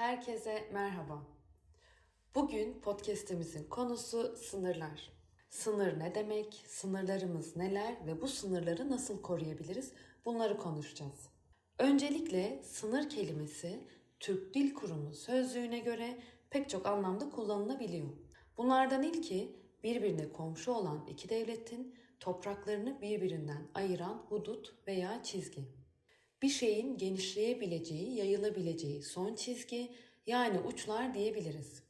Herkese merhaba. Bugün podcast'imizin konusu sınırlar. Sınır ne demek, sınırlarımız neler ve bu sınırları nasıl koruyabiliriz bunları konuşacağız. Öncelikle sınır kelimesi Türk Dil Kurumu sözlüğüne göre pek çok anlamda kullanılabiliyor. Bunlardan ilki birbirine komşu olan iki devletin topraklarını birbirinden ayıran hudut veya çizgi. Bir şeyin genişleyebileceği, yayılabileceği son çizgi yani uçlar diyebiliriz.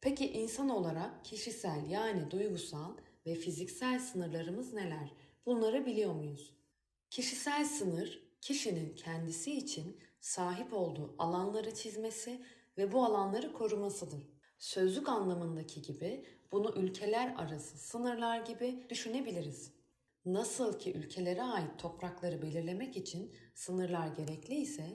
Peki insan olarak kişisel yani duygusal ve fiziksel sınırlarımız neler? Bunları biliyor muyuz? Kişisel sınır kişinin kendisi için sahip olduğu alanları çizmesi ve bu alanları korumasıdır. Sözlük anlamındaki gibi bunu ülkeler arası sınırlar gibi düşünebiliriz. Nasıl ki ülkelere ait toprakları belirlemek için sınırlar gerekli ise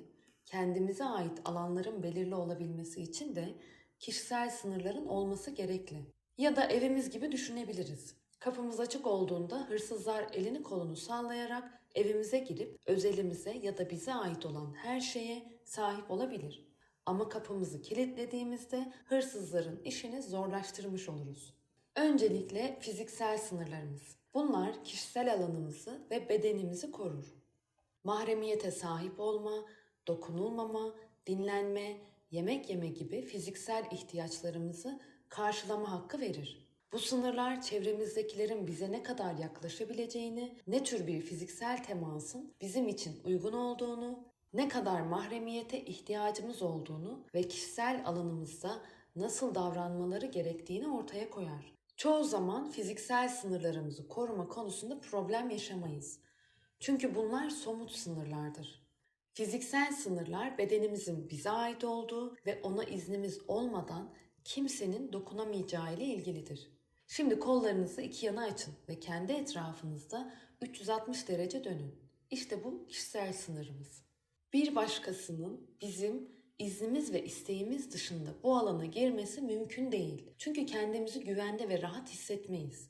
kendimize ait alanların belirli olabilmesi için de kişisel sınırların olması gerekli. Ya da evimiz gibi düşünebiliriz. Kapımız açık olduğunda hırsızlar elini kolunu sallayarak evimize girip özelimize ya da bize ait olan her şeye sahip olabilir. Ama kapımızı kilitlediğimizde hırsızların işini zorlaştırmış oluruz. Öncelikle fiziksel sınırlarımız. Bunlar kişisel alanımızı ve bedenimizi korur. Mahremiyete sahip olma, dokunulmama, dinlenme, yemek yeme gibi fiziksel ihtiyaçlarımızı karşılama hakkı verir. Bu sınırlar çevremizdekilerin bize ne kadar yaklaşabileceğini, ne tür bir fiziksel temasın bizim için uygun olduğunu, ne kadar mahremiyete ihtiyacımız olduğunu ve kişisel alanımızda nasıl davranmaları gerektiğini ortaya koyar. Çoğu zaman fiziksel sınırlarımızı koruma konusunda problem yaşamayız. Çünkü bunlar somut sınırlardır. Fiziksel sınırlar bedenimizin bize ait olduğu ve ona iznimiz olmadan kimsenin dokunamayacağı ile ilgilidir. Şimdi kollarınızı iki yana açın ve kendi etrafınızda 360 derece dönün. İşte bu kişisel sınırımız. Bir başkasının bizim iznimiz ve isteğimiz dışında bu alana girmesi mümkün değil. Çünkü kendimizi güvende ve rahat hissetmeyiz.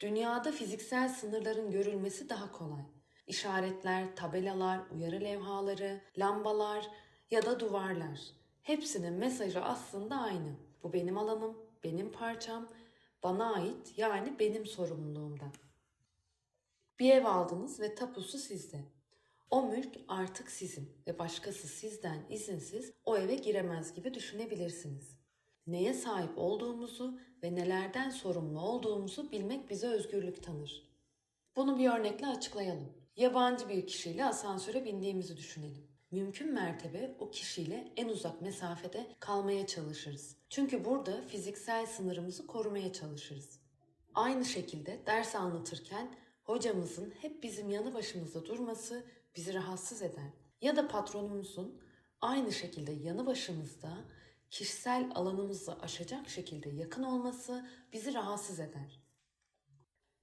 Dünyada fiziksel sınırların görülmesi daha kolay. İşaretler, tabelalar, uyarı levhaları, lambalar ya da duvarlar. Hepsinin mesajı aslında aynı. Bu benim alanım, benim parçam, bana ait yani benim sorumluluğumda. Bir ev aldınız ve tapusu sizde. O mülk artık sizin ve başkası sizden izinsiz o eve giremez gibi düşünebilirsiniz. Neye sahip olduğumuzu ve nelerden sorumlu olduğumuzu bilmek bize özgürlük tanır. Bunu bir örnekle açıklayalım. Yabancı bir kişiyle asansöre bindiğimizi düşünelim. Mümkün mertebe o kişiyle en uzak mesafede kalmaya çalışırız. Çünkü burada fiziksel sınırımızı korumaya çalışırız. Aynı şekilde ders anlatırken hocamızın hep bizim yanı başımızda durması bizi rahatsız eder. Ya da patronumuzun aynı şekilde yanı başımızda kişisel alanımızı aşacak şekilde yakın olması bizi rahatsız eder.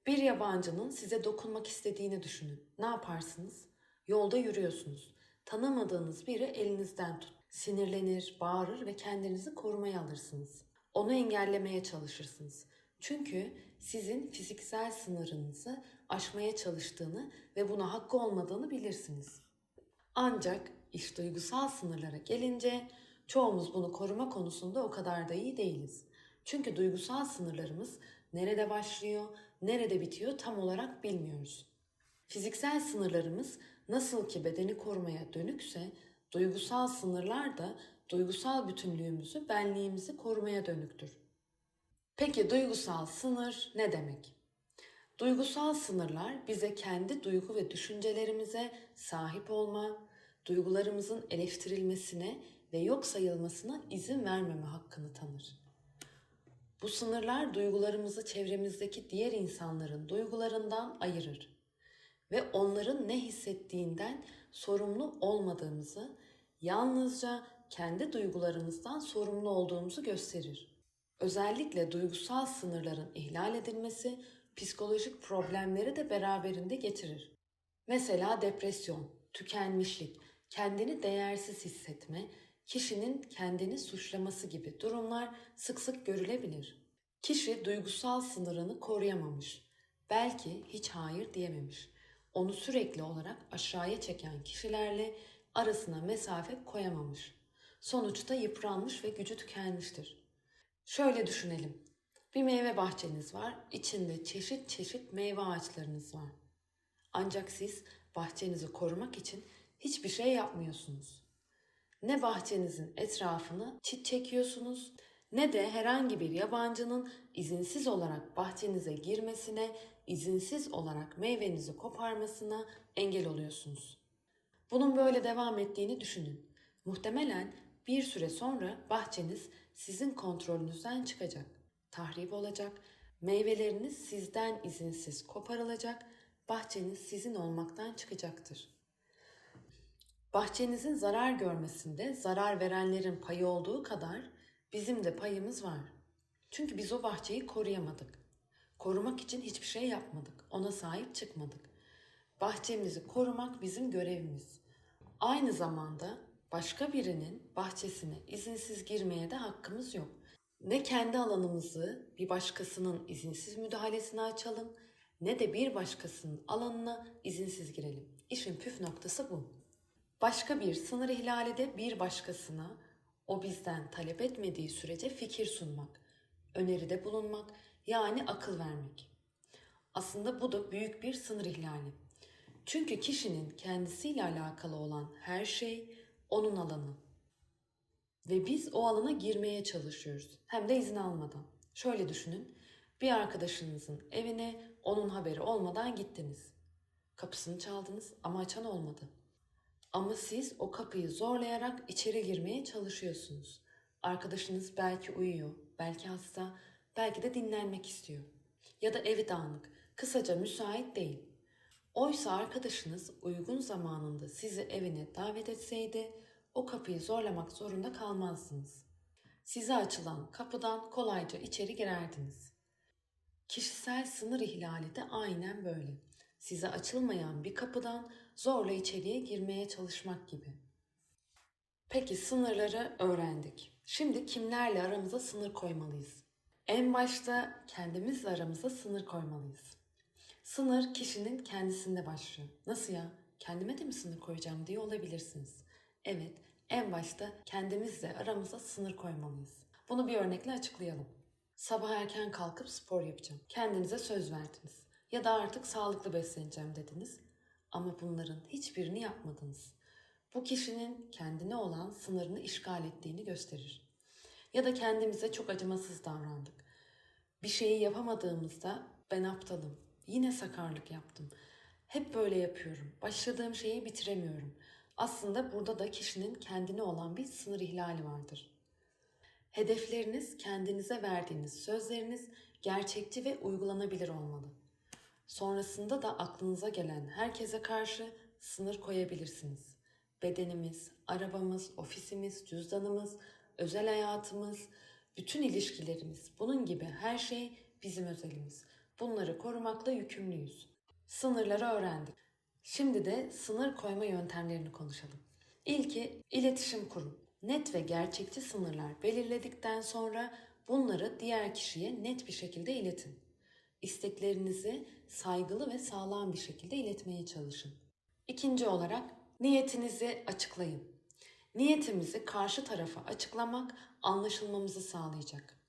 Bir yabancının size dokunmak istediğini düşünün. Ne yaparsınız? Yolda yürüyorsunuz. Tanımadığınız biri elinizden tut. Sinirlenir, bağırır ve kendinizi korumaya alırsınız. Onu engellemeye çalışırsınız. Çünkü sizin fiziksel sınırınızı aşmaya çalıştığını ve buna hakkı olmadığını bilirsiniz. Ancak iş duygusal sınırlara gelince çoğumuz bunu koruma konusunda o kadar da iyi değiliz. Çünkü duygusal sınırlarımız nerede başlıyor, nerede bitiyor tam olarak bilmiyoruz. Fiziksel sınırlarımız nasıl ki bedeni korumaya dönükse, duygusal sınırlar da duygusal bütünlüğümüzü, benliğimizi korumaya dönüktür. Peki duygusal sınır ne demek? Duygusal sınırlar bize kendi duygu ve düşüncelerimize sahip olma, duygularımızın eleştirilmesine ve yok sayılmasına izin vermeme hakkını tanır. Bu sınırlar duygularımızı çevremizdeki diğer insanların duygularından ayırır ve onların ne hissettiğinden sorumlu olmadığımızı, yalnızca kendi duygularımızdan sorumlu olduğumuzu gösterir. Özellikle duygusal sınırların ihlal edilmesi psikolojik problemleri de beraberinde getirir. Mesela depresyon, tükenmişlik, kendini değersiz hissetme, kişinin kendini suçlaması gibi durumlar sık sık görülebilir. Kişi duygusal sınırını koruyamamış. Belki hiç hayır diyememiş. Onu sürekli olarak aşağıya çeken kişilerle arasına mesafe koyamamış. sonuçta yıpranmış ve gücü tükenmiştir. Şöyle düşünelim. Bir meyve bahçeniz var, içinde çeşit çeşit meyve ağaçlarınız var. Ancak siz bahçenizi korumak için hiçbir şey yapmıyorsunuz. Ne bahçenizin etrafını çit çekiyorsunuz ne de herhangi bir yabancının izinsiz olarak bahçenize girmesine, izinsiz olarak meyvenizi koparmasına engel oluyorsunuz. Bunun böyle devam ettiğini düşünün. Muhtemelen bir süre sonra bahçeniz sizin kontrolünüzden çıkacak. Tahrip olacak, meyveleriniz sizden izinsiz koparılacak, bahçeniz sizin olmaktan çıkacaktır. Bahçenizin zarar görmesinde zarar verenlerin payı olduğu kadar bizim de payımız var. Çünkü biz o bahçeyi koruyamadık. Korumak için hiçbir şey yapmadık. Ona sahip çıkmadık. Bahçemizi korumak bizim görevimiz. Aynı zamanda başka birinin bahçesine izinsiz girmeye de hakkımız yok. Ne kendi alanımızı bir başkasının izinsiz müdahalesine açalım ne de bir başkasının alanına izinsiz girelim. İşin püf noktası bu. Başka bir sınır ihlali de bir başkasına o bizden talep etmediği sürece fikir sunmak, öneride bulunmak yani akıl vermek. Aslında bu da büyük bir sınır ihlali. Çünkü kişinin kendisiyle alakalı olan her şey onun alanı. Ve biz o alana girmeye çalışıyoruz. Hem de izin almadan. Şöyle düşünün. Bir arkadaşınızın evine onun haberi olmadan gittiniz. Kapısını çaldınız ama açan olmadı. Ama siz o kapıyı zorlayarak içeri girmeye çalışıyorsunuz. Arkadaşınız belki uyuyor, belki hasta, belki de dinlenmek istiyor. Ya da evi dağınık, kısaca müsait değil. Oysa arkadaşınız uygun zamanında sizi evine davet etseydi o kapıyı zorlamak zorunda kalmazdınız. Size açılan kapıdan kolayca içeri girerdiniz. Kişisel sınır ihlali de aynen böyle. Size açılmayan bir kapıdan zorla içeriye girmeye çalışmak gibi. Peki sınırları öğrendik. Şimdi kimlerle aramıza sınır koymalıyız? En başta kendimizle aramıza sınır koymalıyız. Sınır kişinin kendisinde başlıyor. Nasıl ya? Kendime de mi sınır koyacağım diye olabilirsiniz. Evet, en başta kendimizle aramıza sınır koymalıyız. Bunu bir örnekle açıklayalım. Sabah erken kalkıp spor yapacağım. Kendinize söz verdiniz. Ya da artık sağlıklı besleneceğim dediniz. Ama bunların hiçbirini yapmadınız. Bu kişinin kendine olan sınırını işgal ettiğini gösterir. Ya da kendimize çok acımasız davrandık. Bir şeyi yapamadığımızda ben aptalım. Yine sakarlık yaptım. Hep böyle yapıyorum. Başladığım şeyi bitiremiyorum. Aslında burada da kişinin kendine olan bir sınır ihlali vardır. Hedefleriniz, kendinize verdiğiniz sözleriniz gerçekçi ve uygulanabilir olmalı. Sonrasında da aklınıza gelen herkese karşı sınır koyabilirsiniz. Bedenimiz, arabamız, ofisimiz, cüzdanımız, özel hayatımız, bütün ilişkilerimiz, bunun gibi her şey bizim özelimiz. Bunları korumakla yükümlüyüz. Sınırları öğrendik. Şimdi de sınır koyma yöntemlerini konuşalım. İlki iletişim kurun. Net ve gerçekçi sınırlar belirledikten sonra bunları diğer kişiye net bir şekilde iletin. İsteklerinizi saygılı ve sağlam bir şekilde iletmeye çalışın. İkinci olarak niyetinizi açıklayın. Niyetimizi karşı tarafa açıklamak anlaşılmamızı sağlayacak.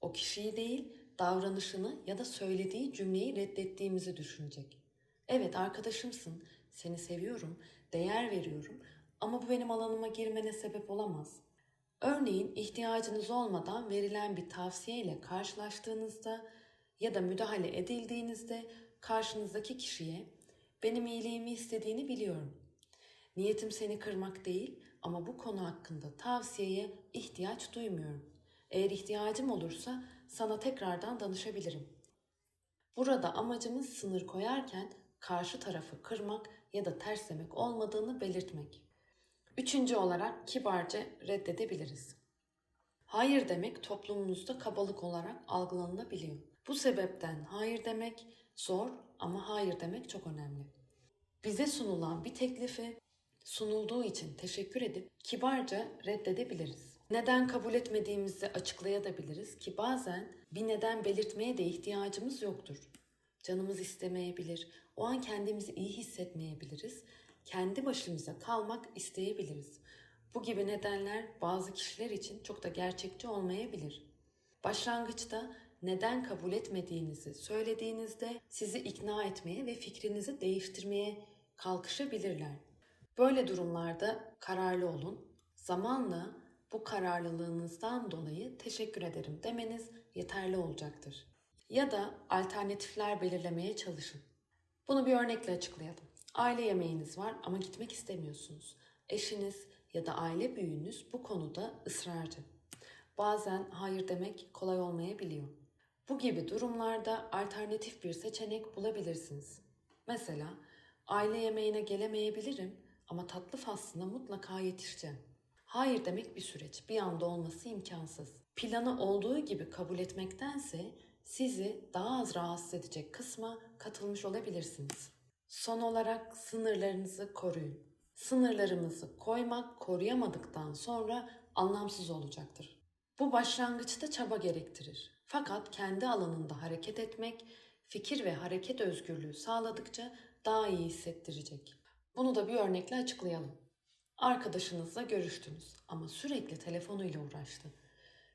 O kişiyi değil, davranışını ya da söylediği cümleyi reddettiğimizi düşünecek. Evet arkadaşımsın, seni seviyorum, değer veriyorum ama bu benim alanıma girmene sebep olamaz. Örneğin ihtiyacınız olmadan verilen bir tavsiye ile karşılaştığınızda ya da müdahale edildiğinizde karşınızdaki kişiye benim iyiliğimi istediğini biliyorum. Niyetim seni kırmak değil ama bu konu hakkında tavsiyeye ihtiyaç duymuyorum. Eğer ihtiyacım olursa sana tekrardan danışabilirim. Burada amacımız sınır koyarken karşı tarafı kırmak ya da terslemek olmadığını belirtmek. Üçüncü olarak kibarca reddedebiliriz. Hayır demek toplumumuzda kabalık olarak algılanabiliyor. Bu sebepten hayır demek zor ama hayır demek çok önemli. Bize sunulan bir teklifi sunulduğu için teşekkür edip kibarca reddedebiliriz. Neden kabul etmediğimizi açıklayabiliriz ki bazen bir neden belirtmeye de ihtiyacımız yoktur. Canımız istemeyebilir, o an kendimizi iyi hissetmeyebiliriz, kendi başımıza kalmak isteyebiliriz. Bu gibi nedenler bazı kişiler için çok da gerçekçi olmayabilir. Başlangıçta neden kabul etmediğinizi söylediğinizde sizi ikna etmeye ve fikrinizi değiştirmeye kalkışabilirler. Böyle durumlarda kararlı olun. Zamanla bu kararlılığınızdan dolayı teşekkür ederim demeniz yeterli olacaktır. Ya da alternatifler belirlemeye çalışın. Bunu bir örnekle açıklayalım. Aile yemeğiniz var ama gitmek istemiyorsunuz. Eşiniz ya da aile büyüğünüz bu konuda ısrarcı. Bazen hayır demek kolay olmayabiliyor. Bu gibi durumlarda alternatif bir seçenek bulabilirsiniz. Mesela aile yemeğine gelemeyebilirim ama tatlı faslına mutlaka yetişeceğim. Hayır demek bir süreç, bir anda olması imkansız. Planı olduğu gibi kabul etmektense sizi daha az rahatsız edecek kısma katılmış olabilirsiniz. Son olarak sınırlarınızı koruyun. Sınırlarımızı koymak, koruyamadıktan sonra anlamsız olacaktır. Bu başlangıçta çaba gerektirir. Fakat kendi alanında hareket etmek, fikir ve hareket özgürlüğü sağladıkça daha iyi hissettirecek. Bunu da bir örnekle açıklayalım. Arkadaşınızla görüştünüz ama sürekli telefonuyla uğraştı.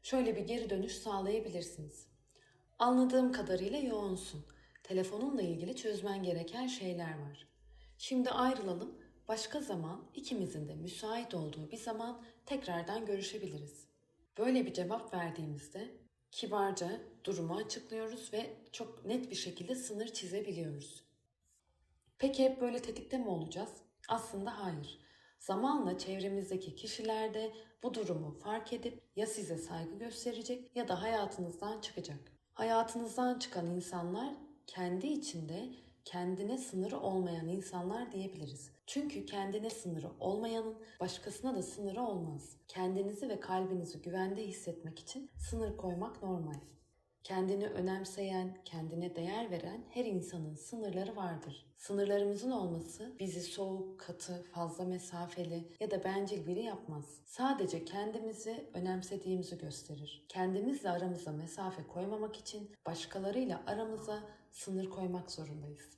Şöyle bir geri dönüş sağlayabilirsiniz. Anladığım kadarıyla yoğunsun. Telefonunla ilgili çözmen gereken şeyler var. Şimdi ayrılalım. Başka zaman ikimizin de müsait olduğu bir zaman tekrardan görüşebiliriz. Böyle bir cevap verdiğimizde kibarca durumu açıklıyoruz ve çok net bir şekilde sınır çizebiliyoruz. Peki hep böyle tetikte mi olacağız? Aslında hayır. Zamanla çevremizdeki kişiler de bu durumu fark edip ya size saygı gösterecek ya da hayatınızdan çıkacak. Hayatınızdan çıkan insanlar kendi içinde kendine sınırı olmayan insanlar diyebiliriz. Çünkü kendine sınırı olmayanın başkasına da sınırı olmaz. Kendinizi ve kalbinizi güvende hissetmek için sınır koymak normal. Kendini önemseyen, kendine değer veren her insanın sınırları vardır. Sınırlarımızın olması bizi soğuk, katı, fazla mesafeli ya da bencil biri yapmaz. Sadece kendimizi önemsediğimizi gösterir. Kendimizle aramıza mesafe koymamak için başkalarıyla aramıza sınır koymak zorundayız.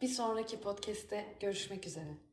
Bir sonraki podcast'te görüşmek üzere.